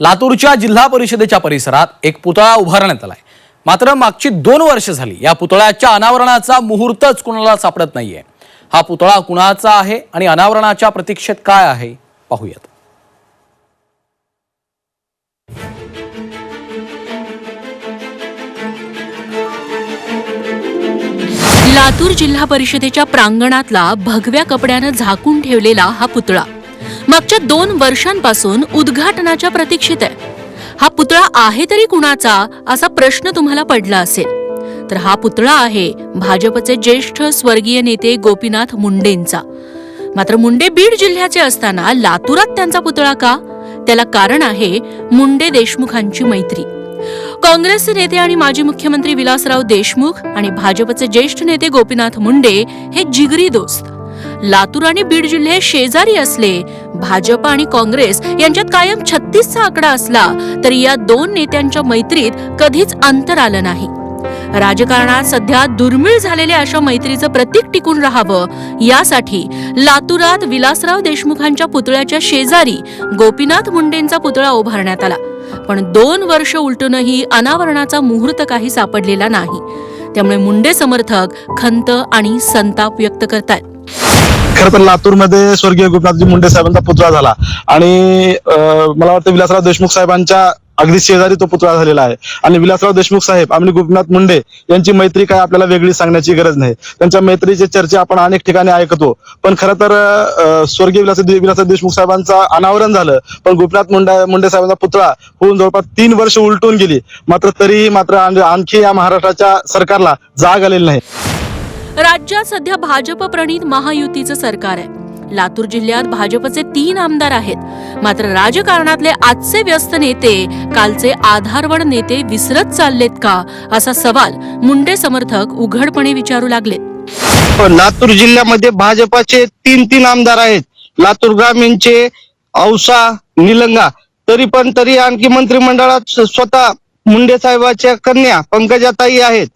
लातूरच्या जिल्हा परिषदेच्या परिसरात एक पुतळा उभारण्यात आलाय. मात्र मागची दोन वर्ष झाली या पुतळ्याच्या अनावरणाचा मुहूर्तच कुणाला सापडत नाहीये. हा पुतळा कुणाचा आहे आणि अनावरणाच्या प्रतीक्षेत काय आहे? पाहूयात. लातूर जिल्हा परिषदेच्या प्रांगणातला भगव्या कपड्यानं झाकून ठेवलेला हा पुतळा. मागच्या दोन वर्षांपासून उद्घाटनाच्या प्रतीक्षेत आहे. हा पुतळा आहे तरी कुणाचा असा प्रश्न तुम्हाला पडला असेल. तर हा पुतळा आहे भाजपचे ज्येष्ठ स्वर्गीय नेते गोपीनाथ मुंडेंचा. मात्र मुंडे बीड जिल्ह्याचे असताना लातूरात त्यांचा पुतळा का? त्याला कारण आहे मुंडे देशमुखांची मैत्री. काँग्रेसचे नेते आणि माजी मुख्यमंत्री विलासराव देशमुख आणि भाजपचे ज्येष्ठ नेते गोपीनाथ मुंडे हे जिगरी दोस्त. लातूर आणि बीड जिल्हे शेजारी असले. भाजप आणि काँग्रेस यांच्यात कायम छत्तीसचा आकडा असला तरी या दोन नेत्यांच्या मैत्रीत कधीच अंतर आलं नाही. राजकारणात सध्या दुर्मिळ झालेल्या अशा मैत्रीचं प्रतीक टिकून राहावं यासाठी लातूरात विलासराव देशमुखांच्या पुतळ्याच्या शेजारी गोपीनाथ मुंडेंचा पुतळा उभारण्यात आला. पण दोन वर्ष उलटूनही अनावरणाचा मुहूर्त काही सापडलेला नाही. त्यामुळे मुंडे समर्थक खंत आणि संताप व्यक्त करतात खरं तर लातूरमध्ये स्वर्गीय गोपीनाथजी मुंडे साहेबांचा पुतळा झाला. आणि अं, मला वाटतं विलासराव देशमुख साहेबांच्या अगदी शेजारी तो पुतळा झालेला आहे. आणि विलासराव देशमुख साहेब आणि गोपीनाथ मुंडे यांची मैत्री काय आपल्याला वेगळी सांगण्याची गरज नाही. त्यांच्या मैत्रीचे चर्चा आपण अनेक ठिकाणी ऐकतो. पण खरं तर स्वर्गीय विलास विलासराव देशमुख साहेबांचा अनावरण झालं. पण गोपीनाथ मुंडे मुंडे साहेबांचा पुतळा होऊन जवळपास तीन वर्ष उलटून गेली. मात्र तरीही मात्र आणखी या महाराष्ट्राच्या सरकारला जाग आलेली नाही. राज्यात सध्या भाजप प्रणित महायुतीचं सरकार आहे. लातूर जिल्ह्यात भाजपचे तीन आमदार आहेत. मात्र राजकारणातले आजचे व्यस्त नेते कालचे आधारवड नेते विसरत चाललेत का? असा सवाल मुंडे समर्थक उघडपणे विचारू लागलेत. लातूर जिल्ह्यामध्ये भाजपाचे तीन तीन आमदार आहेत. लातूर ग्रामीणचे औसा निलंगा. तरी पण तरी आणखी मंत्रिमंडळात स्वतः मुंडे साहेबाच्या कन्या पंकजाताई आहेत.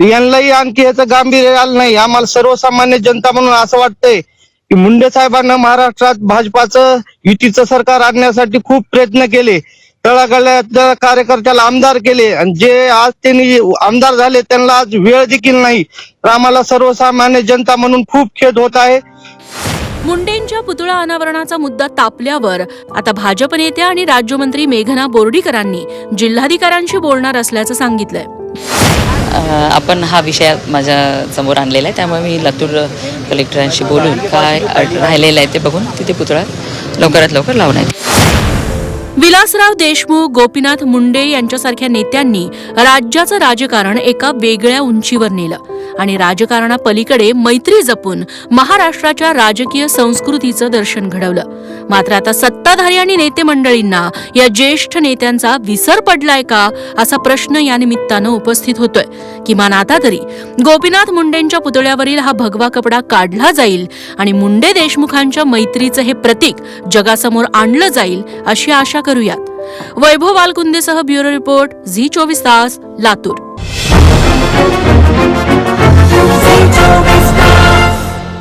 यांनाही आणखी याचं गांभीर्य आलं नाही. आम्हाला सर्वसामान्य जनता म्हणून असं वाटतंय की मुंडे साहेबांना महाराष्ट्रात भाजपाचं युतीचं सरकार आणण्यासाठी खूप प्रयत्न केले. तळागाळ्यातल्या कार्यकर्त्याला आमदार केले. आणि जे आज त्यांनी आमदार झाले त्यांना आज वेळ देखील नाही. तर आम्हाला सर्वसामान्य जनता म्हणून खूप खेद होत आहे. मुंडेंच्या पुतळा अनावरणाचा मुद्दा तापल्यावर आता भाजप नेत्या आणि राज्यमंत्री मेघना बोर्डीकरांनी जिल्हाधिकाऱ्यांशी बोलणार असल्याचं सांगितलंय. आपण हा विषय माझ्यासमोर आणलेला आहे. त्यामुळे मी लातूर कलेक्टरांशी बोलून काय राहिलेलं आहे ते बघून तिथे पुतळा लवकरात लवकर लावण्यात विलासराव देशमुख गोपीनाथ मुंडे यांच्यासारख्या नेत्यांनी राज्याचं राजकारण एका वेगळ्या उंचीवर नेलं. आणि राजकारणापलीकडे मैत्री जपून महाराष्ट्राच्या राजकीय संस्कृतीचं दर्शन घडवलं. मात्र आता सत्ताधारी आणि नेते मंडळींना या ज्येष्ठ नेत्यांचा विसर पडलाय का असा प्रश्न या निमित्तानं उपस्थित होतोय. किमान आता तरी गोपीनाथ मुंडेंच्या पुतळ्यावरील हा भगवा कपडा काढला जाईल आणि मुंडे देशमुखांच्या मैत्रीचं हे प्रतीक जगासमोर आणलं जाईल अशी आशा करूयात. वैभव बालकुंदेसह ब्युरो रिपोर्ट झी चोवीस तास लातूर. Oh.